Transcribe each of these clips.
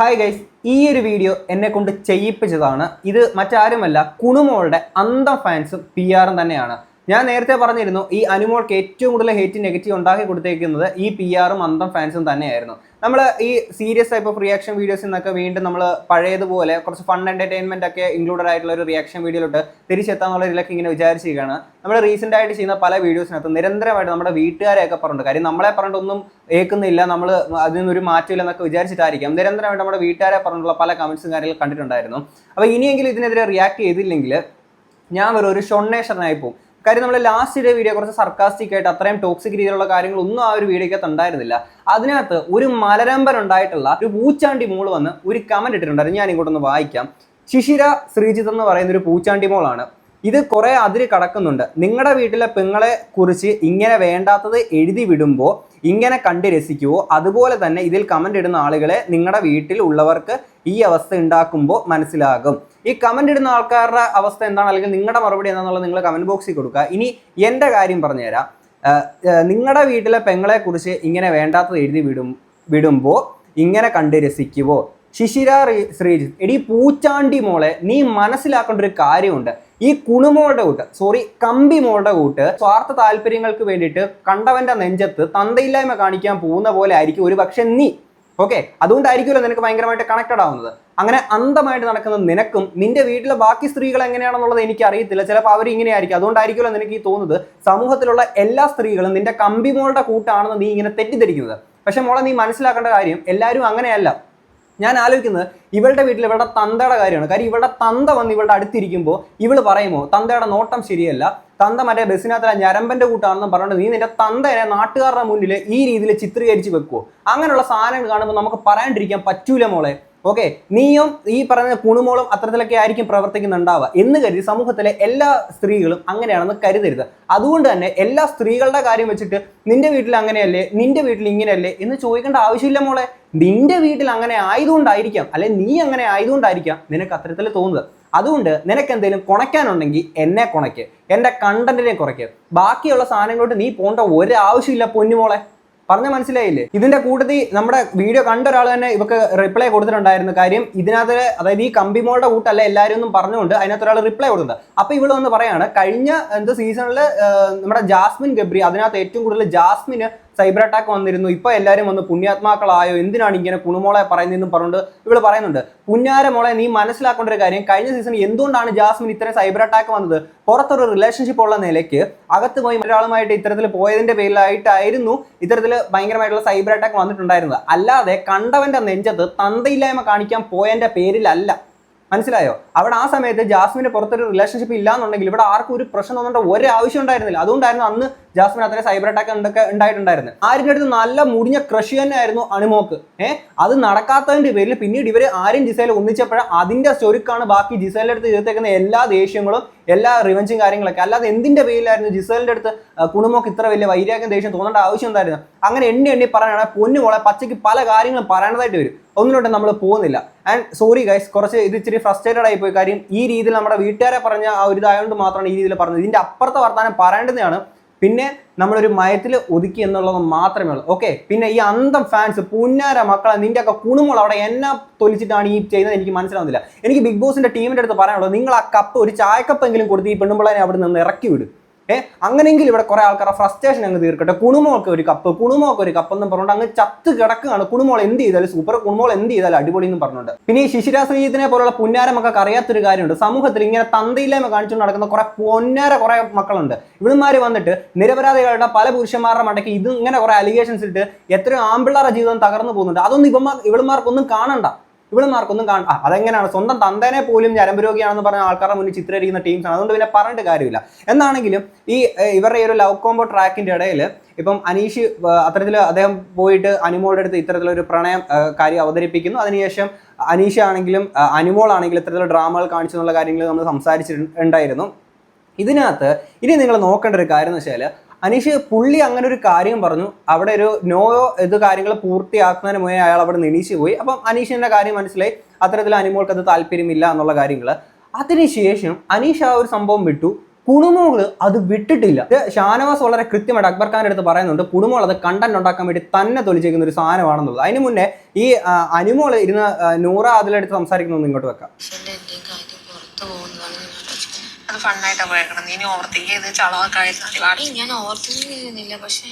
Hi guys ഈ ഒരു video എന്നെ കൊണ്ട് ചെയ്യിപ്പിച്ചതാണ്. ഇത് മറ്റാരുമല്ല കുണുമോളുടെ അന്തം ഫാൻസും പി ആറും തന്നെയാണ്. ഞാൻ നേരത്തെ പറഞ്ഞിരുന്നു ഈ അനുമോൾക്ക് ഏറ്റവും കൂടുതൽ ഹേറ്റ് നെഗറ്റീവ് ഉണ്ടാക്കി കൊടുത്തേക്കുന്നത് ഈ പി ആറും അന്തം ഫാൻസും തന്നെയായിരുന്നു. നമ്മൾ ഈ സീരിയസ് ടൈപ്പ് ഓഫ് റിയാക്ഷൻ വീഡിയോസിൽ നിന്നൊക്കെ വീണ്ടും നമ്മൾ പഴയതുപോലെ കുറച്ച് ഫൺ എന്റർടൈൻമെന്റ് ഒക്കെ ഇൻക്ലൂഡഡ് ആയിട്ടുള്ള ഒരു റിയാക്ഷൻ വീഡിയോയിലോട്ട് തിരിച്ചെത്താന്നുള്ള ഇതിലൊക്കെ ഇങ്ങനെ വിചാരിച്ചിരിക്കുകയാണ്. നമ്മൾ റീസെന്റ് ആയിട്ട് ചെയ്യുന്ന പല വീഡിയോസിനകത്ത് നിരന്തരമായിട്ട് നമ്മുടെ വീട്ടുകാരെയൊക്കെ പറഞ്ഞിട്ട് കാര്യം നമ്മളെ പറഞ്ഞിട്ടൊന്നും ഏൽക്കുന്നില്ല നമ്മൾ അതിൽ നിന്നൊരു മാറ്റമില്ല എന്നൊക്കെ വിചാരിച്ചിട്ടായിരിക്കാം. നിരന്തരമായിട്ട് നമ്മുടെ വീട്ടുകാരെ പറഞ്ഞിട്ടുള്ള പല കമൻസും കാര്യങ്ങളും കണ്ടിട്ടുണ്ടായിരുന്നു. അപ്പോൾ ഇനിയെങ്കിലും ഇതിനെതിരെ റിയാക്ട് ചെയ്തില്ലെങ്കിൽ ഞാൻ വെറും ഒരു ഷൊണ്ണേഷറിനായി പോകും കാര്യം നമ്മൾ ലാസ്റ്റ് ഡേ വീഡിയോ കുറച്ച് സർക്കാസ്റ്റിക് ആയിട്ട് അത്രയും ടോക്സിക് രീതിയിലുള്ള കാര്യങ്ങളൊന്നും ആ ഒരു വീഡിയോക്കകത്ത് ഉണ്ടായിരുന്നില്ല. അതിനകത്ത് ഒരു മലരമ്പൻ ഉണ്ടായിട്ടുള്ള ഒരു പൂച്ചാണ്ടി മോൾ വന്ന് ഒരു കമന്റ് ഇട്ടിട്ടുണ്ടായിരുന്നു. ഞാൻ ഇങ്ങോട്ടൊന്ന് വായിക്കാം. ശിശിര ശ്രീജിത്ത് എന്ന് പറയുന്ന ഒരു പൂച്ചാണ്ടി മോളാണ്. ഇത് കുറേ അതിര് കടക്കുന്നുണ്ട്. നിങ്ങളുടെ വീട്ടിലെ പെങ്ങളെ കുറിച്ച് ഇങ്ങനെ വേണ്ടാത്തത് എഴുതി വിടുമ്പോൾ ഇങ്ങനെ കണ്ട് രസിക്കുവോ അതുപോലെ തന്നെ ഇതിൽ കമന്റ് ഇടുന്ന ആളുകളെ നിങ്ങളുടെ വീട്ടിൽ ഉള്ളവർക്ക് ഈ അവസ്ഥ ഉണ്ടാക്കുമ്പോൾ മനസ്സിലാകും. ഈ കമന്റ് ഇടുന്ന ആൾക്കാരുടെ അവസ്ഥ എന്താണ്? അല്ലെങ്കിൽ നിങ്ങളുടെ മറുപടി എന്താണെന്നുള്ളത് നിങ്ങൾ കമന്റ് ബോക്സിൽ കൊടുക്കുക. ഇനി എന്റെ കാര്യം പറഞ്ഞുതരാം. നിങ്ങളുടെ വീട്ടിലെ പെങ്ങളെക്കുറിച്ച് ഇങ്ങനെ വേണ്ടാത്തത് എഴുതി വിടും വിടുമ്പോൾ ഇങ്ങനെ കണ്ട് രസിക്കുവോ? ശിശിര ശ്രീജിത്ത് എടി പൂച്ചാണ്ടി മോളെ നീ മനസ്സിലാക്കേണ്ട ഒരു കാര്യമുണ്ട്. ഈ കുണുമോളുടെ കൂട്ട് സോറി കമ്പി മോളുടെ കൂട്ട് സ്വാർത്ഥ താല്പര്യങ്ങൾക്ക് വേണ്ടിയിട്ട് കണ്ടവന്റെ നെഞ്ചത്ത് തന്തയില്ലായ്മ കാണിക്കാൻ പോകുന്ന പോലെ ആയിരിക്കും ഒരു നീ. ഓക്കെ അതുകൊണ്ടായിരിക്കുമല്ലോ നിനക്ക് ഭയങ്കരമായിട്ട് കണക്റ്റഡ് ആവുന്നത്. അങ്ങനെ അന്തമായിട്ട് നടക്കുന്ന നിനക്കും നിന്റെ വീട്ടിലെ ബാക്കി സ്ത്രീകൾ എങ്ങനെയാണെന്നുള്ളത് എനിക്ക് അറിയത്തില്ല. ചിലപ്പോൾ അവർ ഇങ്ങനെയായിരിക്കും. അതുകൊണ്ടായിരിക്കുമല്ലോ നിനക്ക് ഈ തോന്നുന്നത്. സമൂഹത്തിലുള്ള എല്ലാ സ്ത്രീകളും നിന്റെ കമ്പിമോളുടെ കൂട്ടാണെന്ന് നീ ഇങ്ങനെ തെറ്റിദ്ധരിക്കുന്നത്. പക്ഷെ മോളെ നീ മനസ്സിലാക്കേണ്ട കാര്യം എല്ലാവരും അങ്ങനെയല്ല. ഞാൻ ആലോചിക്കുന്നത് ഇവളുടെ വീട്ടിൽ ഇവളുടെ തന്തയുടെ കാര്യമാണ്. കാര്യം ഇവളുടെ തന്ത വന്ന് ഇവളുടെ അടുത്തിരിക്കുമ്പോൾ ഇവൾ പറയുമോ തന്തയുടെ നോട്ടം ശരിയല്ല. തന്ത മറ്റേ ബസ്സിനകത്തല്ല ഞരമ്പന്റെ കൂട്ടാണെന്ന് പറഞ്ഞിട്ട് നീ നിന്റെ തന്തയെ നാട്ടുകാരുടെ മുന്നിൽ ഈ രീതിയിൽ ചിത്രീകരിച്ച് വെക്കുവോ? അങ്ങനെയുള്ള സാധനങ്ങൾ കാണുമ്പോൾ നമുക്ക് പറയാണ്ടിരിക്കാൻ പറ്റൂല മോളെ. ഓക്കെ നീയും ഈ പറഞ്ഞ കുണുമോളും അത്തരത്തിലൊക്കെ ആയിരിക്കും പ്രവർത്തിക്കുന്നുണ്ടാവുക. എന്ന് കരുതി സമൂഹത്തിലെ എല്ലാ സ്ത്രീകളും അങ്ങനെയാണെന്ന് കരുതരുത്. അതുകൊണ്ട് തന്നെ എല്ലാ സ്ത്രീകളുടെ കാര്യം വെച്ചിട്ട് നിന്റെ വീട്ടിൽ അങ്ങനെയല്ലേ നിന്റെ വീട്ടിൽ ഇങ്ങനെയല്ലേ എന്ന് ചോദിക്കേണ്ട ആവശ്യമില്ല മോളെ. നിന്റെ വീട്ടിൽ അങ്ങനെ ആയതുകൊണ്ടായിരിക്കാം അല്ലെ നീ അങ്ങനെ ആയതുകൊണ്ടായിരിക്കാം നിനക്ക് അത്തരത്തിൽ തോന്നുന്നത്. അതുകൊണ്ട് നിനക്ക് എന്തെങ്കിലും കുണയ്ക്കാനുണ്ടെങ്കിൽ എന്നെ കുണയ്ക്ക് എന്റെ കണ്ടന്റിനെ കുറയ്ക്ക്. ബാക്കിയുള്ള സാധനങ്ങളോട്ട് നീ പോകേണ്ട ഒരാവശ്യമില്ല പൊന്നുമോളെ. പറഞ്ഞ മനസ്സിലായില്ലേ? ഇതിന്റെ കൂട്ടത്തിൽ നമ്മുടെ വീഡിയോ കണ്ട ഒരാൾ തന്നെ ഇവക്ക് റിപ്ലൈ കൊടുത്തിട്ടുണ്ടായിരുന്നു. കാര്യം ഇതിനകത്ത് അതായത് ഈ കമ്പിമോളുടെ കൂട്ടല്ല എല്ലാവരും ഒന്നും പറഞ്ഞുകൊണ്ട് അതിനകത്ത് ഒരാൾ റിപ്ലൈ കൊടുത്തിട്ടുണ്ട് അപ്പൊ ഇവൾ വന്ന് പറയാണ് കഴിഞ്ഞ എന്ത് സീസണിൽ നമ്മുടെ ജാസ്മിൻ ഗബ്രി അതിനകത്ത് ഏറ്റവും കൂടുതൽ ജാസ്മിന് സൈബർ അറ്റാക്ക് വന്നിരുന്നു. ഇപ്പൊ എല്ലാവരും വന്ന്. പുണ്യാത്മാക്കളായോ? എന്തിനാണ് ഇങ്ങനെ കുണുമോളെ പറയുന്നതെന്നും പറഞ്ഞുകൊണ്ട് ഇവിടെ പറയുന്നുണ്ട്. പുന്നാര മോളെ നീ മനസ്സിലാക്കേണ്ട ഒരു കാര്യം. കഴിഞ്ഞ സീസൺ എന്തുകൊണ്ടാണ് ജാസ്മിൻ ഇത്രയും സൈബർ അറ്റാക്ക് വന്നത്? പുറത്തൊരു റിലേഷൻഷിപ്പ് ഉള്ള നിലയ്ക്ക് അകത്ത് പോയി ഒരാളുമായിട്ട് ഇത്തരത്തിൽ പോയതിന്റെ പേരിലായിട്ടായിരുന്നു ഇത്തരത്തിൽ ഭയങ്കരമായിട്ടുള്ള സൈബർ അറ്റാക്ക് വന്നിട്ടുണ്ടായിരുന്നത്. അല്ലാതെ കണ്ടവന്റെ നെഞ്ചത്ത് തന്തയില്ലായ്മ കാണിക്കാൻ പോയതിന്റെ പേരിലല്ല. മനസ്സിലായോ? അവിടെ ആ സമയത്ത് ജാസ്മിന് പുറത്തൊരു റിലേഷൻഷിപ്പ് ഇല്ലാന്നുണ്ടെങ്കിൽ ഇവിടെ ആർക്കും ഒരു പ്രശ്നം തോന്നേണ്ട ഒരു ആവശ്യം ഉണ്ടായിരുന്നില്ല. അതുകൊണ്ടായിരുന്നു അന്ന് ജാസ്മിൻ അത്രയും സൈബർ അറ്റാക്ക് ഉണ്ടൊക്കെ ഉണ്ടായിട്ടുണ്ടായിരുന്നത് ആരിന്റെ അടുത്ത് നല്ല മുടിഞ്ഞ ക്രഷി തന്നെ ആയിരുന്നു അണിമോക്ക്. ഏഹ് അത് നടക്കാത്തതിന്റെ പേരിൽ പിന്നീട് ഇവർ ആരും ജിസയിൽ ഒന്നിച്ചപ്പോഴ അതിന്റെ ചൊരുക്കാണ് ബാക്കി ജിസേലിന്റെ അടുത്ത് ചേർത്തേക്കുന്ന എല്ലാ ദേഷ്യങ്ങളും എല്ലാ റിവഞ്ചും കാര്യങ്ങളൊക്കെ. അല്ലാതെ എന്തിന്റെ പേരിലായിരുന്നു ജിസേലിന്റെ അടുത്ത് കുണുമോക്ക് ഇത്ര വലിയ വൈരാഗ്യം ദേഷ്യം തോന്നേണ്ട ആവശ്യം എന്തായിരുന്നു? അങ്ങനെ എണ്ണി എണ്ണി പറയാനാണ് പൊന്നുമോളെ പച്ചയ്ക്ക് പല കാര്യങ്ങളും പറയേണ്ടതായിട്ട് വരും. ഒന്നിലോട്ട് നമ്മൾ പോകുന്നില്ല. ആൻഡ് സോറി ഗൈസ് കുറച്ച് ഇത് ഇച്ചിരി ഫ്രസ്ട്രേറ്റഡ് ആയി പോയി. കാര്യം ഈ രീതിയിൽ നമ്മുടെ വീട്ടുകാരെ പറഞ്ഞ ആ ഒരു ഇതായതുകൊണ്ട് മാത്രമാണ് ഈ രീതിയിൽ പറഞ്ഞത്. ഇതിന്റെ അപ്പുറത്തെ വർത്താനം പറയേണ്ടതാണ്. പിന്നെ നമ്മളൊരു മയത്തിൽ ഒതുക്കി എന്നുള്ളത് മാത്രമേ ഉള്ളൂ. ഓക്കെ പിന്നെ ഈ അന്തം ഫാൻസ് പുന്നാര മക്കളെ നിന്റെ ഒക്കെ കുണുമോൾ അവിടെ എന്നെ തൊലിച്ചിട്ടാണ് ഈ ചെയ്യുന്നത് എനിക്ക് മനസ്സിലാവുന്നില്ല. എനിക്ക് ബിഗ് ബോസിന്റെ ടീമിന്റെ അടുത്ത് പറയാനുള്ളത് നിങ്ങൾ ആ കപ്പ് ഒരു ചായക്കപ്പെങ്കിലും കൊടുത്ത് ഈ പെണ്ണുമ്പിള്ളനെ അവിടെ നിന്ന് ഇറക്കി വിടും. ഏ അങ്ങനെയെങ്കിൽ ഇവിടെ കുറെ ആൾക്കാരുടെ ഫ്രസ്ട്രേഷൻ അങ്ങ് തീർക്കട്ടെ. കുണുമോൾക്ക് ഒരു കപ്പ് കുണുമോൾക്ക് ഒരു കപ്പ് എന്ന് പറഞ്ഞുകൊണ്ട് അങ്ങ് ചത്ത് കിടക്കുകയാണ്. കുണുമോൾ എന്ത് ചെയ്താലും സൂപ്പർ കുണുമോൾ എന്ത് ചെയ്താലും അടിപൊളി എന്ന് പറഞ്ഞുകൊണ്ട്. പിന്നെ ഈ ശിശിരാ ശ്രീജിത്തിനെ പോലുള്ള പുന്നാര മക്കൾക്ക് അറിയാത്തൊരു കാര്യമുണ്ട്. സമൂഹത്തിൽ ഇങ്ങനെ തന്തയില്ലായ്മ കാണിച്ചുകൊണ്ട് നടക്കുന്ന കുറെ പൊന്നാര കുറെ മക്കളുണ്ട്. ഇവന്മാർ വന്നിട്ട് നിരപരാധികളുടെ പല പുരുഷന്മാരുടെ മടക്കി ഇത് ഇങ്ങനെ കുറെ അലിഗേഷൻസ് ഇട്ട് എത്രയോ ആമ്പിള്ളാരുടെ ജീവിതം തകർന്നു പോകുന്നുണ്ട്. അതൊന്നും ഇവന്മാർ ഇവളുമാർക്കൊന്നും കാണണ്ട. ഇവളുമാർക്കൊന്നും കാണ ആ, അതെങ്ങനെയാണ്? സ്വന്തം തന്തേനെ പോലും ഞരമ്പ് രോഗിയാണെന്ന് പറഞ്ഞ ആൾക്കാരുടെ മുന്നിൽ ചിത്രീകരിക്കുന്ന ടീംസാണ് അതുകൊണ്ട് പിന്നെ പറഞ്ഞിട്ട് കാര്യമില്ല. എന്നാണെങ്കിലും ഈ ഇവരുടെ ഈ ഒരു ലവ് കോംബോ ട്രാക്കിന്റെ ഇടയിൽ ഇപ്പം അനീഷ് അത്തരത്തിൽ അദ്ദേഹം പോയിട്ട് അനുമോളുടെ അടുത്ത് ഇത്തരത്തിലൊരു പ്രണയം കാര്യം അവതരിപ്പിക്കുന്നു. അതിനുശേഷം അനീഷ് ആണെങ്കിലും അനുമോൾ ആണെങ്കിലും ഇത്തരത്തിലുള്ള ഡ്രാമകൾ കാണിച്ചു എന്നുള്ള കാര്യങ്ങൾ നമ്മൾ സംസാരിച്ചിട്ടുണ്ടായിരുന്നു. ഇതിനകത്ത് ഇനി നിങ്ങൾ നോക്കേണ്ട ഒരു കാര്യം എന്ന് വെച്ചാൽ അനീഷ് പുള്ളി അങ്ങനെ ഒരു കാര്യം പറഞ്ഞു. അവിടെ ഒരു നോയോ ഇത് കാര്യങ്ങൾ പൂർത്തിയാക്കുന്നതിന് മുന്നേ അയാൾ അവിടെ നിണീച്ച് പോയി. അപ്പം അനീഷിന്റെ കാര്യം മനസ്സിലായി. അത്തരത്തിൽ അനിമോൾക്ക് അത് താല്പര്യമില്ല എന്നുള്ള കാര്യങ്ങൾ അതിനുശേഷം അനീഷ് ആ ഒരു സംഭവം വിട്ടു. കുണുമോൾ അത് വിട്ടിട്ടില്ല. ഷാനവാസ് വളരെ കൃത്യമായിട്ട് അക്ബർ ഖാന്റെ അടുത്ത് പറയുന്നുണ്ട് കുണുമോൾ അത് കണ്ടന്റ് ഉണ്ടാക്കാൻ വേണ്ടി തന്നെ തൊലിച്ചേക്കുന്ന ഒരു സാധനമാണെന്നുള്ളത്. അതിന് മുന്നേ ഈ അനിമോൾ ഇരുന്ന് നൂറ അതിലെടുത്ത് സംസാരിക്കുന്നൊന്ന് ഇങ്ങോട്ട് വെക്കാം. അത് ഫണ്ണായിട്ടാ പോയേക്കണം നീ ഓവർ തിങ്ക് ചെയ്ത് ചളവാക്കായിരുന്നു ഏയ് ഞാൻ ഓർത്തിങ് ചെയ്യുന്നില്ല പക്ഷെ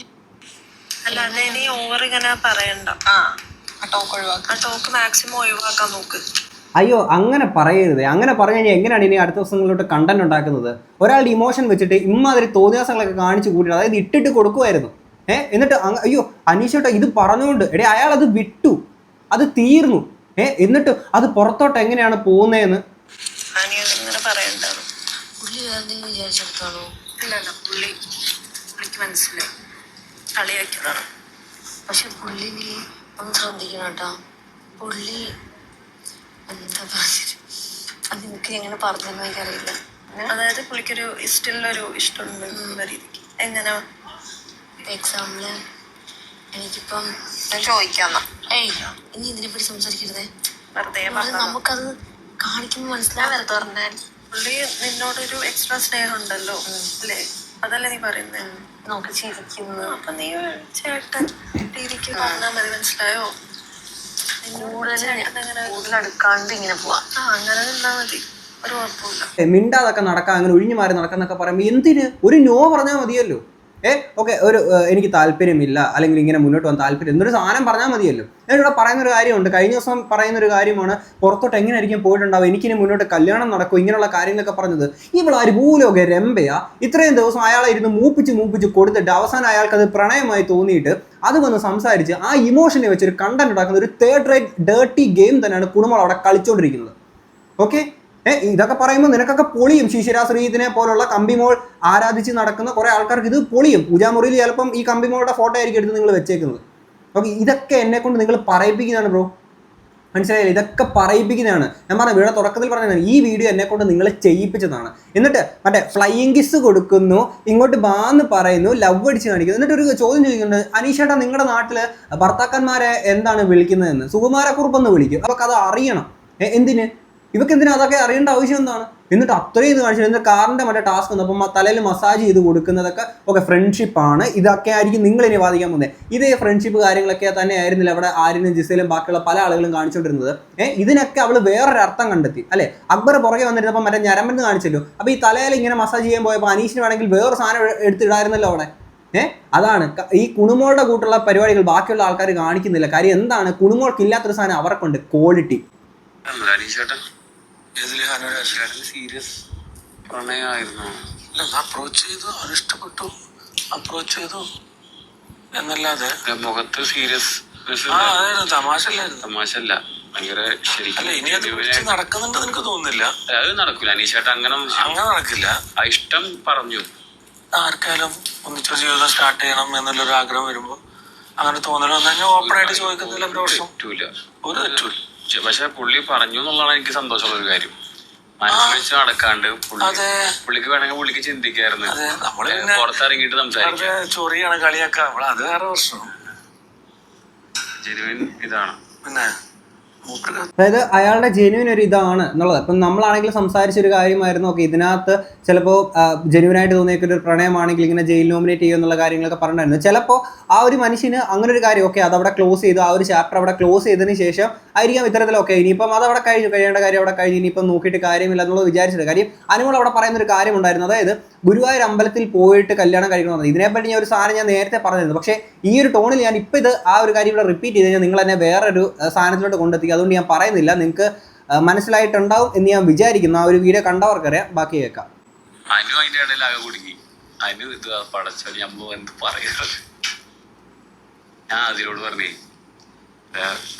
അല്ലാതെ നീ ഓവർ ഇങ്ങനെ പറയണ്ട. ആ ആ ടോക്ക് ഒഴിവാക്കാം. ആ ടോക്ക് മാക്സിമം ഒഴിവാക്കാൻ നോക്ക്. അയ്യോ അങ്ങനെ പറയരുത്. അങ്ങനെ പറഞ്ഞു കഴിഞ്ഞാൽ എങ്ങനെയാണ് ഇനി അടുത്ത ദിവസങ്ങളിലോട്ട് കണ്ടന്റ് ഉണ്ടാക്കുന്നത്? ഒരാളുടെ ഇമോഷൻ വെച്ചിട്ട് ഇമ്മാതിരി തോന്നിയാസങ്ങളൊക്കെ കാണിച്ചു കൂട്ടി അതായത് ഇട്ടിട്ട് കൊടുക്കുമായിരുന്നു ഏഹ് എന്നിട്ട് അങ്ങ് അയ്യോ അനീഷേട്ടാ ഇത് പറഞ്ഞുകൊണ്ട് എടേ അയാൾ അത് വിട്ടു. അത് തീർന്നു. ഏഹ് എന്നിട്ട് അത് പുറത്തോട്ട് എങ്ങനെയാണ് പോകുന്നതെന്ന് പറയണ്ട. പുള്ളി വേറെന്തെങ്കിലും വിചാരിച്ചെടുത്താണോ ഇല്ലല്ല പുള്ളി പുള്ളിക്ക് മനസ്സിലായി. കളിയാക്കിയതാണ് പക്ഷെ പുള്ളി നീ ഒന്ന് ശ്രദ്ധിക്കണം കേട്ടോ. പുള്ളി എന്താ പറഞ്ഞത്? അത് എനിക്ക് എങ്ങനെ പറഞ്ഞെന്ന് എനിക്കറിയില്ല. അതായത് പുള്ളിക്കൊരു ഇഷ്ടമുള്ളൊരു ഇഷ്ടമുണ്ട് എന്നുള്ള രീതിക്ക്. എങ്ങനെ? എക്സാമ്പിൾ എനിക്കിപ്പം ചോദിക്കാം ഏയ് ഇനി ഇതിനെ പറ്റി സംസാരിക്കരുതേ? വെറുതെ. നമുക്കത് കാണിക്കുമ്പോൾ മനസ്സിലാവും. വെറുതെ പറഞ്ഞാൽ പുള്ളി നിന്നോടൊരു എക്സ്ട്രാ സ്നേഹം ഉണ്ടല്ലോ അല്ലേ? അതല്ലേ നീ പറയുന്നത് നോക്കി ചിരിക്കുന്നു. അപ്പൊ നീ ചേട്ടൻ രീതിക്ക് പറഞ്ഞാൽ മതി മനസ്സിലായോ? ഇങ്ങനെ പോവാ. ആ അങ്ങനെ നിന്നാ മതി. ഒരു കുഴപ്പമില്ല ഏ, മിണ്ടാതൊക്കെ നടക്കാം അങ്ങനെ ഒഴിഞ്ഞു മാറി നടക്കാന്നൊക്കെ പറയുമ്പോൾ എന്തിന്? ഒരു നോ പറഞ്ഞാൽ മതിയല്ലോ. ഏ? ഓക്കെ ഒരു എനിക്ക് താല്പര്യമില്ല അല്ലെങ്കിൽ ഇങ്ങനെ മുന്നോട്ട് പോകാൻ താല്പര്യം എന്നൊരു സാധനം പറഞ്ഞാൽ മതിയല്ലോ. ഞാനിവിടെ പറയുന്ന ഒരു കാര്യമുണ്ട്. കഴിഞ്ഞ ദിവസം പറയുന്ന ഒരു കാര്യമാണ് പുറത്തോട്ട് എങ്ങനെയായിരിക്കും പോയിട്ടുണ്ടാവും എനിക്കിനി മുന്നോട്ട് കല്യാണം നടക്കും ഇങ്ങനെയുള്ള കാര്യങ്ങളൊക്കെ പറഞ്ഞത്. ഇവളാര് ഭൂലോക രമ്പയാ. ഇത്രയും ദിവസം അയാളെ ഇരുന്ന് മൂപ്പിച്ച് മൂപ്പിച്ച് കൊടുത്തിട്ട് അവസാനം അയാൾക്കത് പ്രണയമായി തോന്നിയിട്ട് അത് വന്ന് സംസാരിച്ച് ആ ഇമോഷനെ വെച്ചൊരു കണ്ടന്റ് ഉണ്ടാക്കുന്ന ഒരു തേർഡ് റേറ്റ് ഡേർട്ടി ഗെയിം തന്നെയാണ് കുടുംബം അവിടെ കളിച്ചുകൊണ്ടിരിക്കുന്നത് ഓക്കെ? ഇതൊക്കെ പറയുമ്പോൾ നിനക്കൊക്കെ പൊളിയും. ശിശിരാ ശ്രീതിനെ പോലുള്ള കമ്പിമോൾ ആരാധിച്ച് നടക്കുന്ന കുറെ ആൾക്കാർക്ക് ഇത് പൊളിയും. പൂജാമുറിയിൽ ചിലപ്പം ഈ കമ്പിമോളുടെ ഫോട്ടോ ആയിരിക്കും എടുത്ത് നിങ്ങൾ വെച്ചേക്കുന്നത്. ഓക്കെ ഇതൊക്കെ എന്നെ കൊണ്ട് നിങ്ങൾ പറയിപ്പിക്കുന്നതാണ് ബ്രോ മനസ്സിലായില്ല? ഇതൊക്കെ പറയിപ്പിക്കുന്നതാണ്. ഞാൻ പറഞ്ഞ വീടെ തുടക്കത്തിൽ പറഞ്ഞതാണ് ഈ വീഡിയോ എന്നെ കൊണ്ട് നിങ്ങൾ ചെയ്യിപ്പിച്ചതാണ്. എന്നിട്ട് മറ്റേ ഫ്ലൈയിങ് കിസ് കൊടുക്കുന്നു. ഇങ്ങോട്ട് ബാന്ന് പറയുന്നു. ലവ് അടിച്ച് കാണിക്കുന്നു. എന്നിട്ട് ഒരു ചോദ്യം ചോദിക്കുന്നുണ്ട്. അനീഷേട്ടാ നിങ്ങളുടെ നാട്ടിൽ ഭർത്താക്കന്മാരെ എന്താണ് വിളിക്കുന്നതെന്ന്? സുകുമാരക്കുറുപ്പെന്ന് വിളിക്കും. അപ്പോൾ അത് അറിയണം. എന്തിന്? ഇവക്ക് എന്തിനാ അതൊക്കെ അറിയേണ്ട ആവശ്യം എന്താണ്? എന്നിട്ട് അത്രയും ഇത് കാണിച്ചു. എന്നിട്ട് കാറിന്റെ മറ്റേ ടാസ്ക് അപ്പം തലയിൽ മസാജ് ചെയ്ത് കൊടുക്കുന്നതൊക്കെ ഒക്കെ ഫ്രണ്ട്ഷിപ്പ് ആണ്. ഇതൊക്കെ ആയിരിക്കും നിങ്ങൾ ഇനി വാദിക്കാൻ പോകുന്നത്. ഇതേ ഫ്രണ്ട്ഷിപ്പ് കാര്യങ്ങളൊക്കെ തന്നെ ആയിരുന്നില്ല അവിടെ ആര്യനും ജിസയിലും ബാക്കിയുള്ള പല ആളുകളും കാണിച്ചുകൊണ്ടിരുന്നത്. ഏഹ് ഇതിനൊക്കെ അവൾ വേറൊരു അർത്ഥം കണ്ടെത്തി. അല്ലെ? അക്ബർ പുറകെ വന്നിരുന്നപ്പോൾ മറ്റേ ഞരമ്പെന്ന് കാണിച്ചല്ലോ. അപ്പൊ ഈ തലയിൽ ഇങ്ങനെ മസാജ് ചെയ്യാൻ പോയപ്പോൾ അനീഷിന് വേണമെങ്കിൽ വേറൊരു സാധനം എടുത്തിടായിരുന്നല്ലോ അവിടെ. ഏഹ് അതാണ്. ഈ കുണുമോളുടെ കൂട്ടുള്ള പരിപാടികൾ ബാക്കിയുള്ള ആൾക്കാർ കാണിക്കുന്നില്ല. കാര്യം എന്താണ്? കുണുമോൾക്ക് ഇല്ലാത്തൊരു സാധനം അവർക്കുണ്ട് ക്വാളിറ്റി സീരിയസ് പ്രണയമായിരുന്നു. അല്ല അപ്രോച്ച് ചെയ്തു? അവന് ഇഷ്ടപ്പെട്ടു. അപ്രോച്ച് ചെയ്തു? എന്നല്ലാതെ മുഖത്ത് സീരിയസ് ആ അതായിരുന്നു. തമാശ അല്ലായിരുന്നു തമാശ അല്ല ഭയങ്കര ശരിക്കും ഇനി അത് നടക്കുന്നുണ്ടെന്ന് എനിക്ക് തോന്നുന്നില്ല. അത് നടക്കില്ല അനീഷേട്ട അങ്ങനെ അങ്ങനെ നടക്കില്ല. ആ ഇഷ്ടം പറഞ്ഞു. ആർക്കായാലും ഒന്നിച്ചൊരു ജീവിതം സ്റ്റാർട്ട് ചെയ്യണം എന്നുള്ളൊരു ആഗ്രഹം വരുമ്പോ അങ്ങനെ തോന്നൽ വന്നു ഓപ്പൺ ആയിട്ട് ചോദിക്കുന്നില്ല എന്റെ പ്രശ്നം ഒരു തെറ്റൂല. പക്ഷെ- പുള്ളി പറഞ്ഞു എന്നുള്ളതാണ് എനിക്ക് സന്തോഷമുള്ള ഒരു കാര്യം. മനസ്സിൽ നടക്കാണ്ട് പുള്ളി പുള്ളിക്ക് വേണമെങ്കിൽ പുള്ളിക്ക് ചിന്തിക്കായിരുന്നു. പുറത്തിറങ്ങിയിട്ട് സംസാരിക്കാം. ചൊറിയാണ് കളിയാക്കാം. അത് വേറെ പ്രശ്നം. ജെനുവിൻ ഇതാണ്. പിന്നെ? അതായത് അയാളുടെ ജെന്യൂൻ ഒരു ഇതാണ് എന്നുള്ളത്. ഇപ്പം നമ്മളാണെങ്കിൽ സംസാരിച്ച ഒരു കാര്യമായിരുന്നു ഓക്കെ ഇതിനകത്ത് ചിലപ്പോൾ ജെന്യൂനായിട്ട് തോന്നിയൊക്കെ ഒരു പ്രണയമാണെങ്കിൽ ഇങ്ങനെ ജയിൽ നോമിനേറ്റ് ചെയ്യുക എന്നുള്ള കാര്യങ്ങളൊക്കെ പറഞ്ഞിട്ടുണ്ടായിരുന്നു. ചിലപ്പോൾ ആ ഒരു മനുഷ്യന് അങ്ങനെ ഒരു കാര്യം ഓക്കെ അതവിടെ ക്ലോസ് ചെയ്തു ആ ഒരു ചാപ്റ്റർ അവിടെ ക്ലോസ് ചെയ്തതിന് ശേഷം ആയിരിക്കാം ഇത്തരത്തിലൊക്കെ ഇനിയിപ്പം അത് അവിടെ കഴിഞ്ഞു കഴിയേണ്ട കാര്യം അവിടെ കഴിഞ്ഞു ഇനിയിപ്പം നോക്കിയിട്ട് കാര്യമില്ല എന്നുള്ളത് വിചാരിച്ചത് കാര്യം അനുമോൾ അവിടെ പറയുന്ന ഒരു കാര്യം കാര്യമുണ്ടായിരുന്നു. അതായത് ഗുരുവായൂർ അമ്പലത്തിൽ പോയിട്ട് കല്യാണം കഴിക്കണം എന്ന് ഇതിനെപ്പറ്റി ഞാൻ ഒരു സാധനം ഞാൻ നേരത്തെ പറഞ്ഞിരുന്നു. പക്ഷേ ഈ ഒരു ടോണിൽ ഞാൻ ഇപ്പം ഇത് ആ ഒരു കാര്യം ഇവിടെ റിപ്പീറ്റ് ചെയ്ത് കഴിഞ്ഞാൽ നിങ്ങൾ എന്നെ വേറൊരു സാധനത്തിലോട്ട് സാധനത്തിലോട്ട് കൊണ്ടെത്തിക്കുക അതുകൊണ്ട് ഞാൻ പറയുന്നില്ല. നിങ്ങൾക്ക് മനസ്സിലായിട്ടുണ്ടാവും എന്ന് ഞാൻ വിചാരിക്കുന്നു. ആ ഒരു വീഡിയോ കണ്ടവർക്കറിയാം. ബാക്കി കേൾക്കാം. അനു അതിന്റെ ഇടയിൽ ആകെ കുടുങ്ങി. അനു ഇത് പടച്ചോ ഞമ്മ എന്ത് പറയുന്നത് ഞാൻ അതിനോട് പറഞ്ഞേ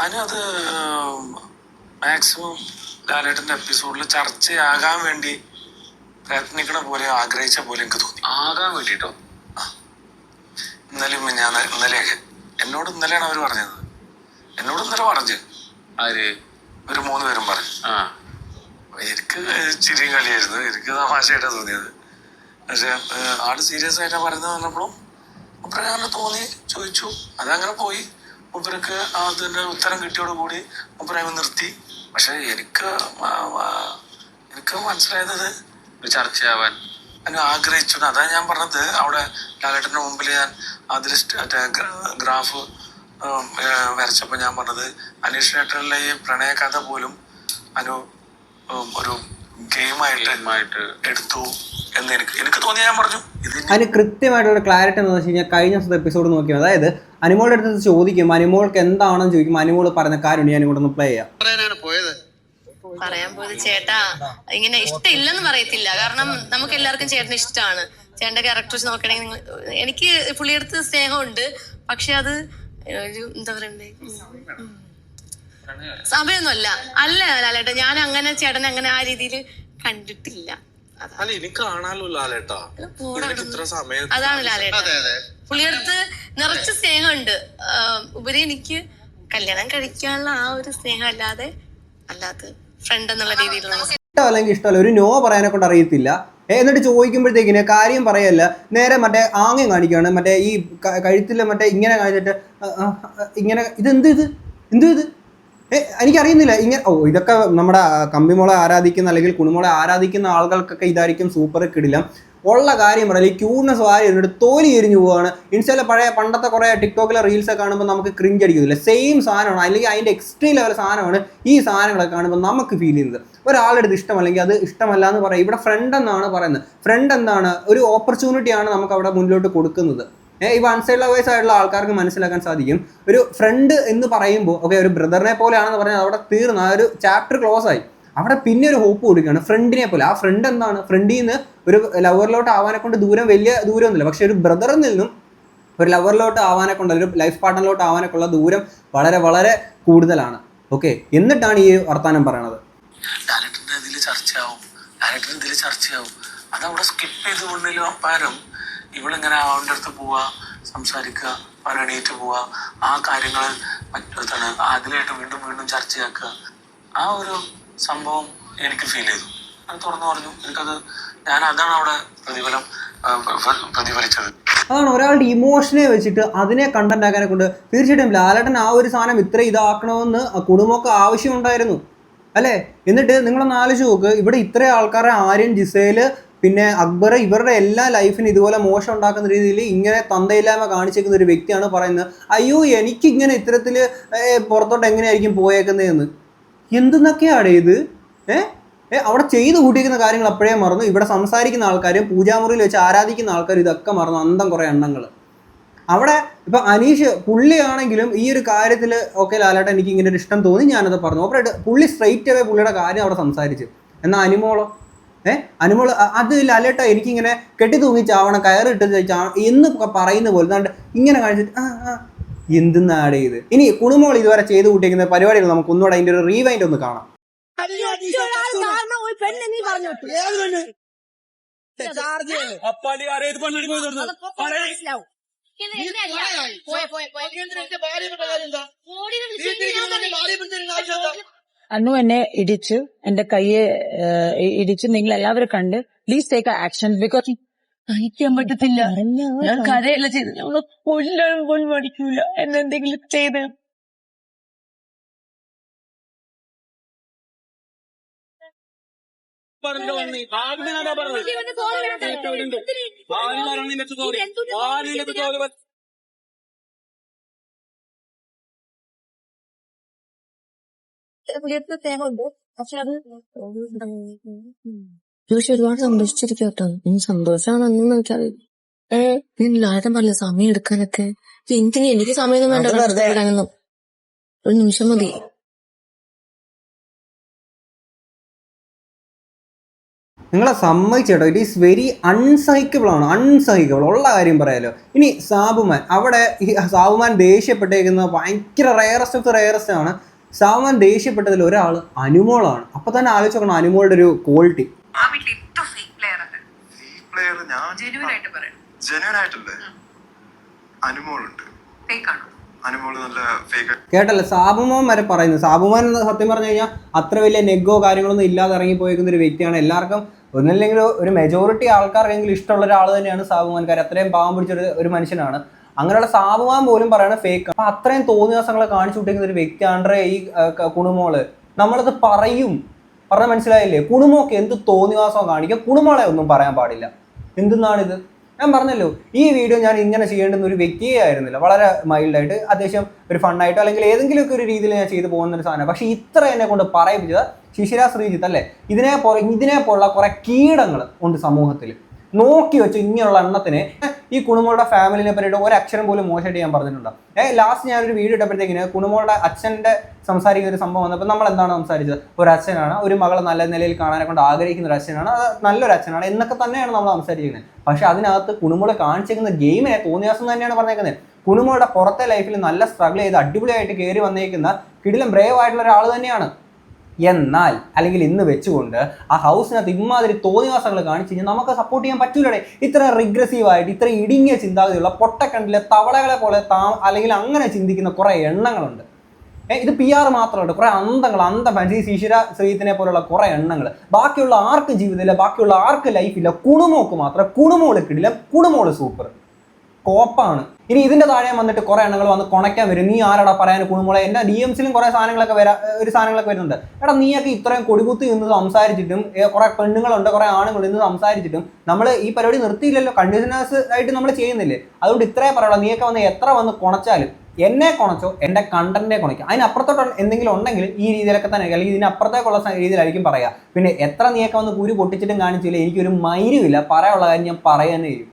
അനു അത് മാക്സിമം ലാലേട്ടന്റെ എപ്പിസോഡിൽ ചർച്ചയാകാൻ വേണ്ടി പ്രയത്നിക്കണ പോലെ ആഗ്രഹിച്ച പോലെ എനിക്ക് തോന്നി. ആകാൻ വേണ്ടിട്ടോ? ഇന്നലെ ഞാൻ ഇന്നലെയൊക്കെ. എന്നോട് ഇന്നലെയാണ് അവർ പറഞ്ഞത്. എന്നോട് ഇന്നലെ പറഞ്ഞു. ആര്? ഒരു മൂന്ന് പേരും പറഞ്ഞു. ആ. എനിക്ക് ചിരിയും കളിയായിരുന്നു. എനിക്ക് തമാശയായിട്ടാണ് തോന്നിയത്. പക്ഷെ ആട് സീരിയസ് ആയിട്ടാ പറയുന്നത് പറഞ്ഞപ്പോഴും മുപ്പരക്ക് അങ്ങനെ തോന്നി ചോദിച്ചു. അതങ്ങനെ പോയി. മുപ്പരക്ക് അതിന്റെ ഉത്തരം കിട്ടിയോടുകൂടി മുപ്പരങ്ങ് നിർത്തി. പക്ഷെ എനിക്ക് എനിക്ക് മനസ്സിലായത് ചർച്ചയാവാൻ. അനു ആഗ്രഹിച്ചു. അതാ ഞാൻ പറഞ്ഞത്. അവിടെ ലാലേട്ടന്റെ മുമ്പിൽ ഞാൻ അതിൽ ഗ്രാഫ് വരച്ചപ്പോ ഞാൻ പറഞ്ഞത് അനീഷ് അനീഷിനേട്ടനുള്ള ഈ പ്രണയ കഥ പോലും അനു ഒരു ഗെയിമായിട്ട് എടുത്തു എന്ന് എനിക്ക് എനിക്ക് തോന്നി ഞാൻ പറഞ്ഞു. അതിന് കൃത്യമായിട്ടുള്ള ക്ലാരിറ്റി എന്ന് വെച്ച് കഴിഞ്ഞാൽ കഴിഞ്ഞ ദിവസത്തെ എപ്പിസോഡ് നോക്കി അതായത് അനുമോളുടെ അടുത്ത് ചോദിക്കും അനുമോൾക്ക് എന്താണെന്ന് ചോദിക്കും അനുമോൾ പറയുന്ന കാര്യമുണ്ട് ഞാൻ ഇവിടെ ഒന്ന് പ്ലേ ചെയ്യാം പറയാൻ പോയത് ചേട്ടാ ഇങ്ങനെ ഇഷ്ടമില്ലെന്ന് പറയത്തില്ല. കാരണം നമുക്ക് എല്ലാവർക്കും ചേട്ടന് ഇഷ്ടമാണ്. ചേട്ടന്റെ ക്യാരക്ടേഴ്സ് നോക്കണെങ്കിൽ എനിക്ക് പുള്ളിയെടുത്ത് സ്നേഹമുണ്ട്. പക്ഷെ അത് ഒരു എന്താ പറയണ്ടേ. സമയമൊന്നുമല്ല അല്ല ലാലേട്ട ഞാൻ അങ്ങനെ ചേട്ടൻ അങ്ങനെ ആ രീതിയിൽ കണ്ടിട്ടില്ല. അല്ല കാണാലോ ലാലേട്ടാ. ഇത്ര സമയം അതാണ് ലാലേട്ട. പുള്ളിയടുത്ത് നിറച്ച് സ്നേഹമുണ്ട്. ഉപരി എനിക്ക് കല്യാണം കഴിക്കാനുള്ള ആ ഒരു സ്നേഹം അല്ലാതെ അല്ലാതെ ഫ്രണ്ട് എന്നുള്ള രീതിയിലുള്ള ഇഷ്ടമല്ലെങ്കിൽ ഇഷ്ടമല്ല? ഒരു നോ പറയാനെ കൊണ്ട് അറിയത്തില്ല. എന്നിട്ട് ചോദിക്കുമ്പോഴത്തേക്കിന് കാര്യം പറയല്ല. നേരെ മറ്റേ ആംഗ്യം കാണിക്കുകയാണ്. മറ്റേ ഈ കഴുത്തിൽ മറ്റേ ഇങ്ങനെ കാണിച്ചിട്ട് ഇങ്ങനെ ഇത് എന്ത് ഇങ്ങനെ ഇതെന്ത് ഇത്? എന്ത് ഇത്? എനിക്കറിയുന്നില്ല. ഇങ്ങനെ ഓ ഇതൊക്കെ നമ്മുടെ കമ്പിമോളെ ആരാധിക്കുന്ന അല്ലെങ്കിൽ കുണുമോളെ ആരാധിക്കുന്ന ആളുകൾക്കൊക്കെ ഇതായിരിക്കും സൂപ്പർ കിടിലം. ഉള്ള കാര്യം പറയില്ല ഈ ക്യൂട്ട്നെസ് വാരി തോലി എരിഞ്ഞു പോവാണ്. ഇൻസ്റ്റയിലെ പഴയ പണ്ടത്തെ കുറേ ടിക്ടോക്കിലെ റീൽസ് ഒക്കെ കാണുമ്പോൾ നമുക്ക് ക്രിഞ്ച് അടിക്കുന്നില്ല സെയിം സാധനമാണ്. അല്ലെങ്കിൽ അതിന്റെ എക്സ്ട്രീം ലെവൽ സാധനമാണ് ഈ സാധനങ്ങളൊക്കെ കാണുമ്പോൾ നമുക്ക് ഫീൽ ചെയ്യുന്നത്. ഒരാളുടെ ഇഷ്ടമല്ലെങ്കിൽ അത് ഇഷ്ടമല്ല എന്ന് പറയും. ഇവിടെ ഫ്രണ്ട് എന്നാണ് പറയുന്നത്. ഫ്രണ്ട് എന്താണ്? ഒരു ഓപ്പർച്യൂണിറ്റിയാണ് നമുക്ക് അവിടെ മുന്നിലോട്ട് കൊടുക്കുന്നത്. ഈ വൺ സൈഡ് ലവേഴ്സ് ആയിട്ടുള്ള ആൾക്കാർക്ക് മനസ്സിലാക്കാൻ സാധിക്കും. ഒരു ഫ്രണ്ട് എന്ന് പറയുമ്പോൾ ഓക്കെ ഒരു ബ്രദറിനെ പോലെയാണെന്ന് പറഞ്ഞാൽ അവിടെ തീർന്ന. ആ ഒരു ചാപ്റ്റർ ക്ലോസ് ആയി. അവിടെ പിന്നെ ഒരു ഹോപ്പ് കൊടുക്കുകയാണ്. ഫ്രണ്ടിനെ പോലെ. ആ ഫ്രണ്ട് എന്താണ്? ഫ്രണ്ടിൽ നിന്ന് ഒരു ലവറിലോട്ട് ആവാനെ കൊണ്ട് ദൂരം വലിയ ദൂരമൊന്നുമില്ല. പക്ഷെ ഒരു ബ്രദറിൽ നിന്നും ഒരു ലവറിലോട്ട് ആവാനെ കൊണ്ട് ഒരു ലൈഫ് പാർട്ട്ണറിലോട്ട് ആവാനൊക്കെ ഉള്ള ദൂരം വളരെ വളരെ കൂടുതലാണ്. ഓക്കെ എന്നിട്ടാണ് ഈ വർത്താനം പറയണത്. ലാലേട്ടന്റെ ഇതിൽ ചർച്ചയാവും. ലാലേട്ടന്റെ ഇതിൽ ചർച്ചയാവും. അതവിടെ സ്കിപ്പ് ചെയ്ത് കൊണ്ടില്ല പകരം ഇവളിങ്ങനെ അവന്റെ അടുത്ത് പോവാ സംസാരിക്കുക അവൻ എണീറ്റ് പോവാ. ആ കാര്യങ്ങൾ മറ്റൊരുത്താണ് അതിലായിട്ട് വീണ്ടും വീണ്ടും ചർച്ചയാക്കുക. ആ ഒരു സംഭവം എനിക്ക് ഫീൽ ചെയ്തു. അത് തുറന്നു പറഞ്ഞു. എനിക്കത് ഞാൻ അതാണ് അവിടെ പ്രതിഫലം പ്രതിഫലിച്ചത്. അതാണ് ഒരാളുടെ ഇമോഷനെ വെച്ചിട്ട് അതിനെ കണ്ടന്റ് ആക്കാനെ കൊണ്ട് തീർച്ചയായിട്ടും ലാലേട്ടൻ ആ ഒരു സാധനം ഇത്ര ഇതാക്കണമെന്ന് കുടുംബമൊക്കെ ആവശ്യമുണ്ടായിരുന്നു. അല്ലേ? എന്നിട്ട് നിങ്ങളൊന്ന് ആലോചിച്ച് നോക്ക്. ഇവിടെ ഇത്ര ആൾക്കാരെ ആര്യൻ ജിസേൽ പിന്നെ അക്ബർ ഇവരുടെ എല്ലാ ലൈഫിനും ഇതുപോലെ മോശം ഉണ്ടാക്കുന്ന രീതിയിൽ ഇങ്ങനെ തന്തയില്ലായ്മ കാണിച്ചേക്കുന്ന ഒരു വ്യക്തിയാണ് പറയുന്നത്. അയ്യോ എനിക്കിങ്ങനെ ഇത്തരത്തിൽ പുറത്തോട്ട് എങ്ങനെയായിരിക്കും പോയേക്കുന്നതെന്ന്. എന്തെന്നൊക്കെയാണ് ഇത്? ഏ? ഏ അവിടെ ചെയ്തു കൂട്ടിയിരിക്കുന്ന കാര്യങ്ങൾ അപ്പോഴേ മറന്നു. ഇവിടെ സംസാരിക്കുന്ന ആൾക്കാരും പൂജാമുറിയിൽ വെച്ച് ആരാധിക്കുന്ന ആൾക്കാരും ഇതൊക്കെ മറന്നു. അന്തം കുറേ എണ്ണങ്ങൾ. അവിടെ ഇപ്പം അനീഷ് പുള്ളിയാണെങ്കിലും ഈ ഒരു കാര്യത്തിൽ ഓക്കെ ലാലേട്ടൻ എനിക്ക് ഇങ്ങനെ ഒരു ഇഷ്ടം തോന്നി ഞാനത് പറഞ്ഞു. ഓപ്പറേറ്റ് പുള്ളി സ്ട്രൈറ്റ് അവേ പുള്ളിയുടെ കാര്യം അവിടെ സംസാരിച്ചു. എന്നാൽ അനുമോളോ? ഏ? അനുമോൾ അത് ലാലേട്ട എനിക്കിങ്ങനെ കെട്ടി തൂങ്ങി ചാവണം കയറിട്ട് എന്ന് പറയുന്ന പോലെ ഇങ്ങനെ കാണിച്ചിട്ട് ആ ആ എന്തെന്നാട് ഇത് ഇനി കുണുമോൾ ഇതുവരെ ചെയ്ത് കൂട്ടിയിരിക്കുന്ന പരിപാടികൾ നമുക്ക് ഒന്നുകൂടെ അതിന്റെ ഒരു റീവൈൻഡ് ഒന്ന് കാണാം. അന്നു എന്നെ ഇടിച്ചു എന്റെ കയ്യെ ഇടിച്ചു. നിങ്ങൾ എല്ലാവരും കണ്ട് പ്ലീസ് ടേക്ക് ആക്ഷൻ ബിക്കോസ് സഹിക്കാൻ പറ്റത്തില്ല. ഞാൻ കരയല്ല ചെയ്ത് ഞങ്ങളെ കൊല്ലാനും പോലും പഠിക്കൂല എന്നെന്തെങ്കിലും ചെയ്ത്. തേങ്ങ ഉണ്ട് പക്ഷെ അത് ജോഷി ഒരുപാട് സന്തോഷിച്ചിരിക്കും കേട്ടോ ഇനി ഏഹ് പിന്നെ ലാരം പറഞ്ഞ സമയം എടുക്കാനൊക്കെ. എന്തിന് എനിക്ക് സമയമൊന്നും വേണ്ട. വെറുതെ. എടുക്കാനൊന്നും ഒരു നിമിഷം മതി. നിങ്ങളെ സമ്മതിച്ചേട്ടോ. ഇറ്റ് ഈസ് വെരി അൺസഹിക്കബിൾ ആണ്. അൺസഹിക്കബിൾ ഉള്ള കാര്യം പറയാലോ. ഇനി സാബുമാൻ അവിടെ ഈ സാബുമാൻ ദേഷ്യപ്പെട്ടേക്കുന്നത് ഭയങ്കര റയറസ്റ്റ് ഓഫ് റയറസ്റ്റ് ആണ്. സാബുമാൻ ദേഷ്യപ്പെട്ടതിൽ ഒരാൾ അനുമോളാണ്. അപ്പൊ തന്നെ ആലോചിച്ച് നോക്കണം അനുമോളുടെ ഒരു ക്വാളിറ്റി ആ വീട്ടിൽ ഏറ്റവും ഫേക്ക് പ്ലെയർ അത് പ്ലെയർ ഞാൻ ജെന്യൂൻ ആയിട്ട് പറയണം. ജെന്യൂൻ ആയിട്ടല്ലേ? അനുമോളുണ്ട്. ഫേക്ക് ആണ്? അനുമോൾ നല്ല ഫേക്ക് കേട്ടല്ലേ സാബുമോൻ വരെ പറയുന്നു. സാബുമാൻ എന്ന് സത്യം പറഞ്ഞു കഴിഞ്ഞാൽ അത്ര വലിയ നെഗോ കാര്യങ്ങളൊന്നും ഇല്ലാതെ ഇറങ്ങി ഇറങ്ങിപ്പോയിരിക്കുന്ന ഒരു വ്യക്തിയാണ് എല്ലാവർക്കും ഒന്നല്ലെങ്കിൽ ഒരു മെജോറിറ്റി ആൾക്കാർക്കെങ്കിലും ഇഷ്ടമുള്ള ഒരാൾ തന്നെയാണ് സാബുമാൻ കാര്യം അത്രയും പാവം പിടിച്ച ഒരു മനുഷ്യനാണ്. അങ്ങനെയുള്ള സാബുമാൻ പോലും പറയണ ഫേക്ക് അപ്പൊ അത്രയും തോന്നിയാസങ്ങളെ കാണിച്ചു വിട്ടിരിക്കുന്ന ഒരു വ്യക്തിയാണ് ഈ കുണുമോൾ. നമ്മളത് പറയും. പറഞ്ഞ മനസ്സിലായില്ലേ? കുണുമോക്ക് എന്ത് തോന്നിവാസം കാണിക്കുക കുണുമോളെ ഒന്നും പറയാൻ പാടില്ല. എന്തെന്നാണിത്? ഞാൻ പറഞ്ഞല്ലോ ഈ വീഡിയോ ഞാൻ ഇങ്ങനെ ചെയ്യേണ്ടുന്ന ഒരു വ്യക്തിയെ ആയിരുന്നില്ല. വളരെ മൈൽഡായിട്ട് അത്യാവശ്യം ഒരു ഫണ്ണായിട്ടോ അല്ലെങ്കിൽ ഏതെങ്കിലുമൊക്കെ ഒരു രീതിയിൽ ഞാൻ ചെയ്തു പോകുന്ന ഒരു സാധനം പക്ഷേ ഇത്ര എന്നെ കൊണ്ട് പറയിപ്പിച്ചത് ശിശിര ശ്രീജിത്ത് അല്ലേ? ഇതിനെ പോലെ ഇതിനെ പോലുള്ള കുറേ കീടങ്ങൾ ഉണ്ട് സമൂഹത്തിൽ നോക്കി വെച്ച് ഇങ്ങനെയുള്ള എണ്ണത്തിന് ഈ കുണുമോളുടെ ഫാമിലിനെ പറ്റിയിട്ട് ഒരു അക്ഷരം പോലും മോശമായിട്ട് ഞാൻ പറഞ്ഞിട്ടുണ്ടോ. ഏഹ് ലാസ്റ്റ് ഞാനൊരു വീഡിയോ ഇട്ടപ്പോഴത്തേക്കിന് കുണുമോളുടെ അച്ഛന്റെ സംസാരിക്കുന്ന ഒരു സംഭവം വന്നപ്പോൾ നമ്മൾ എന്താണ് സംസാരിച്ചത്? ഒരു അച്ഛനാണ് ഒരു മകളെ നല്ല നിലയിൽ കാണാനെ കൊണ്ട് ആഗ്രഹിക്കുന്ന ഒരു അച്ഛനാണ് അത് നല്ലൊരു അച്ഛനാണ് എന്നൊക്കെ തന്നെയാണ് നമ്മൾ സംസാരിക്കുന്നത്. പക്ഷെ അതിനകത്ത് കുണുമോളെ കാണിച്ചിരിക്കുന്ന ഗെയിമേ തോന്നിയാസം തന്നെയാണ് പറഞ്ഞേക്കുന്നത്. കുണുമോളുടെ പുറത്തെ ലൈഫിൽ നല്ല സ്ട്രഗിൾ ചെയ്ത് അടിപൊളിയായിട്ട് കയറി വന്നേക്കുന്ന കിടിലം ബ്രേവ് ആയിട്ടുള്ള ഒരാൾ തന്നെയാണ്. എന്നാൽ അല്ലെങ്കിൽ ഇന്ന് വെച്ചുകൊണ്ട് ആ ഹൗസിനകത്ത് ഇമാതിരി തോന്നിവാസങ്ങൾ കാണിച്ചു കഴിഞ്ഞാൽ നമുക്ക് സപ്പോർട്ട് ചെയ്യാൻ പറ്റൂലേ ഇത്ര റിഗ്രസീവ് ആയിട്ട് ഇത്ര ഇടുങ്ങിയ ചിന്താഗതിയുള്ള പൊട്ടക്കണ്ടിലെ തവളകളെ പോലെ താ അല്ലെങ്കിൽ അങ്ങനെ ചിന്തിക്കുന്ന കുറേ എണ്ണങ്ങളുണ്ട്. ഇത് പി ആർ മാത്രമല്ല കുറേ അന്തങ്ങൾ അന്ത ഈ ശിശിര ശ്രീത്തിനെ പോലുള്ള കുറേ എണ്ണങ്ങൾ. ബാക്കിയുള്ള ആർക്ക് ജീവിതമില്ല ബാക്കിയുള്ള ആർക്ക് ലൈഫില്ല കുണുമോക്ക് മാത്രം കുണുമോൾ കിടിലം കുണുമോൾ സൂപ്പർ കോപ്പാണ്. ഇനി ഇതിന്റെ താഴെ വന്നിട്ട് കുറേ എണ്ണങ്ങൾ വന്ന് കൊണയ്ക്കാൻ വരും. നീ ആരാടാ പറയാൻ കുണുമോളെ എന്റെ ഡി എം സിയിലും കുറെ സാധനങ്ങളൊക്കെ വരാ ഒരു സാധനങ്ങളൊക്കെ വരുന്നുണ്ട്. എടാ നീയൊക്കെ ഇത്രയും കൊടികുത്തി നിന്ന് സംസാരിച്ചിട്ടും കുറേ പെണ്ണുങ്ങളുണ്ട് കുറേ ആണുങ്ങൾ ഇന്ന് സംസാരിച്ചിട്ടും നമ്മൾ ഈ പരിപാടി നിർത്തിയില്ലല്ലോ. കണ്ടിന്യൂസ് ആയിട്ട് നമ്മൾ ചെയ്യുന്നില്ലേ? അതുകൊണ്ട് ഇത്രേ പറയുള്ളൂ. നീയൊക്കെ വന്ന് എത്ര വന്ന് കുണച്ചാലും എന്നെ കുണച്ചോ എന്റെ കണ്ടന്റിനെ കുണയ്ക്കും. അതിനപ്പുറത്തോട്ട് എന്തെങ്കിലും ഉണ്ടെങ്കിൽ ഈ രീതിയിലൊക്കെ തന്നെ അല്ലെങ്കിൽ ഇതിനപ്പുറത്തേക്കുള്ള രീതിയിലായിരിക്കും പറയുക. പിന്നെ എത്ര നീയൊക്കെ വന്ന് കുരു പൊട്ടിച്ചിട്ടും കാണിച്ചില്ല? എനിക്കൊരു മൈരുമില്ല. പറയാനുള്ള കാര്യം ഞാൻ പറയാനേ